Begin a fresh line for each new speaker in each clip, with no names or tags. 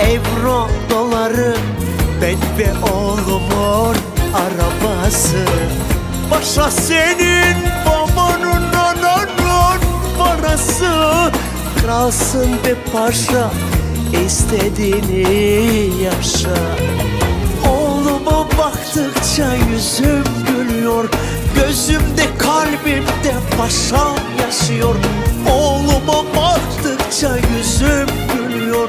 Euro doları ben ve oğlumun arabası. Paşa senin babanın ananın parası. Kralsın be paşa istediğini yaşa. Oğluma baktıkça yüzüm gülüyor. Gözümde kalbimde paşam yaşıyor. Oğluma baktıkça yüzüm gülüyor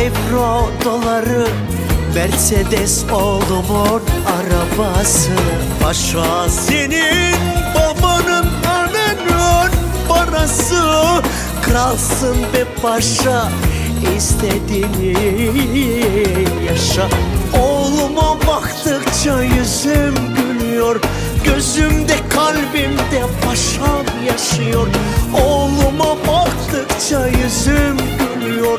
Euro doları Mercedes oğlumun arabası. Paşa senin babanın ananın parası. Kralsın be paşa istediğini yaşa. Oğluma baktıkça yüzüm gülüyor. Gözümde kalbimde paşam yaşıyor. Oğluma baktıkça yüzüm gülüyor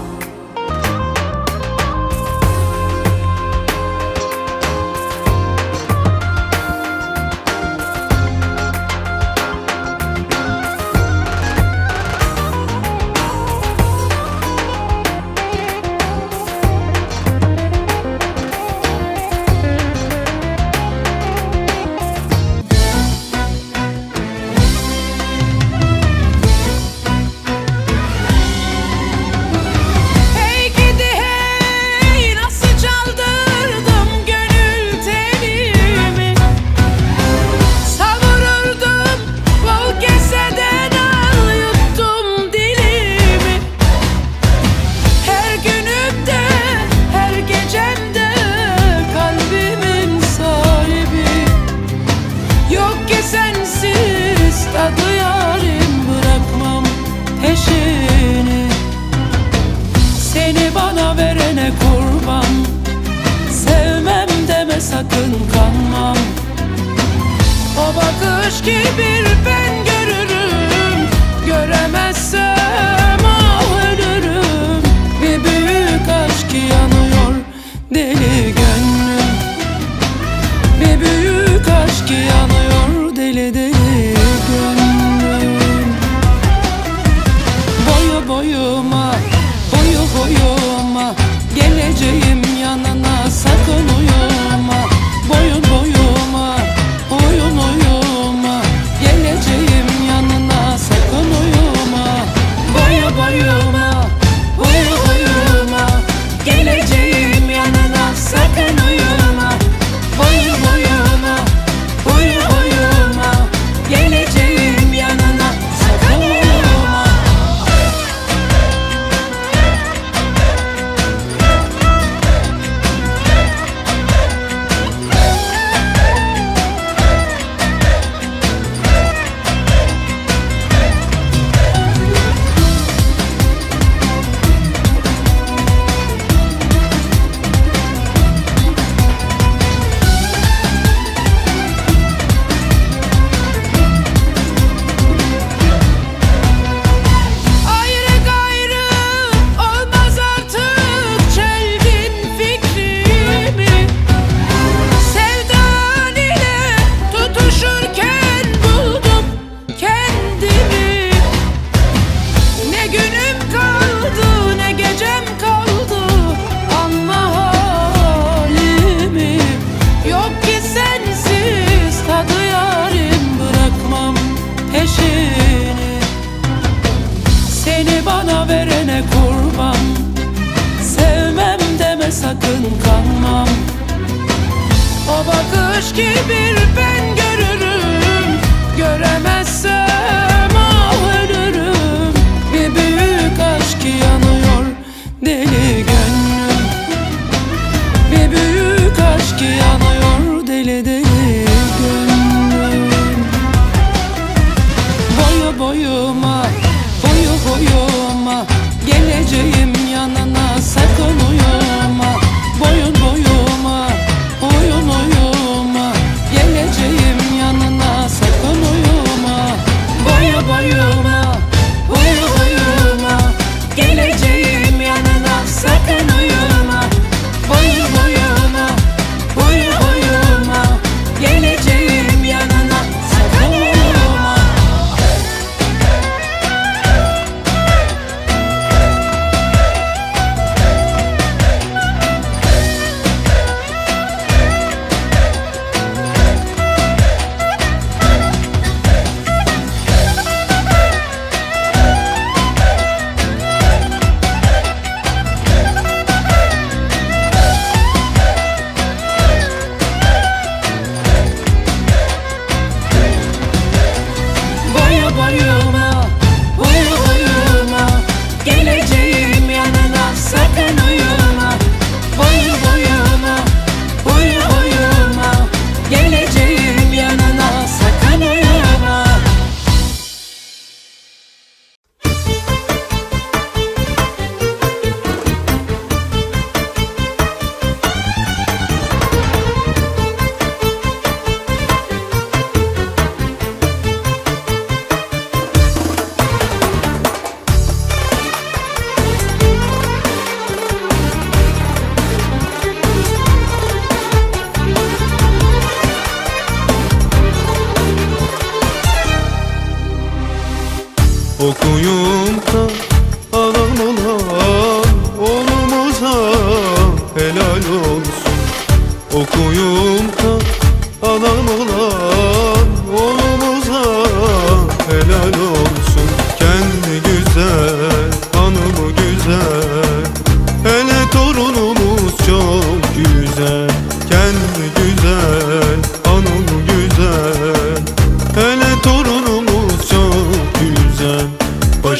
bir ben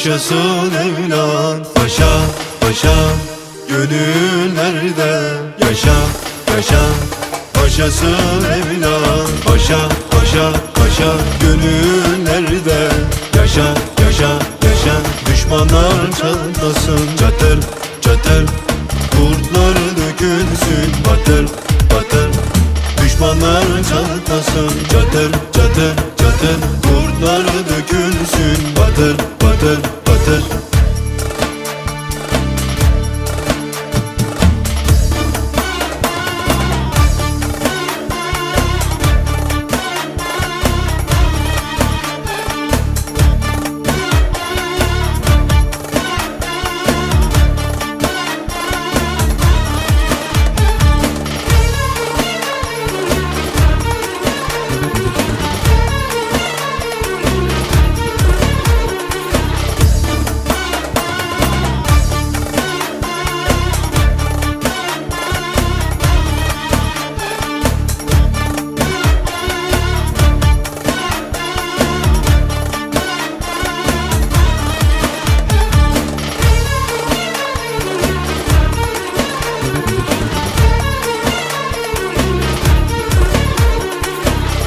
Paşasın evlat Paşa, paşa Gönüllerde yaşa, yaşa. Paşasın evlat Paşa, paşa, paşa Gönüllerde yaşa, yaşa, yaşa. Düşmanlar çatlasın çatır, çatır. Kurtlar dökülsün batır, batır. Düşmanlar çatlasın çatır çatır çatır Kurtlar dökülsün batır batır batır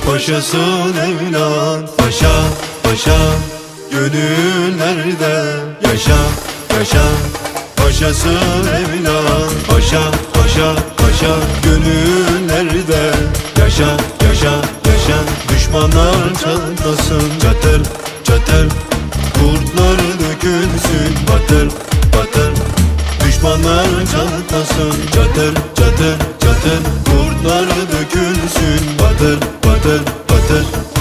Paşasın evlat Paşa, paşa. Gönüllerde yaşa, yaşa. Paşasın evlat Paşa, paşa, paşa. Gönüllerde yaşa, yaşa, yaşa. Düşmanlar çatlasın çatır, çatır. Kurtlar dökülsün batır, batır. Düşmanlar çatlasın çatır, çatır, çatır Kurtlar dökülsün. Batır, batır, batır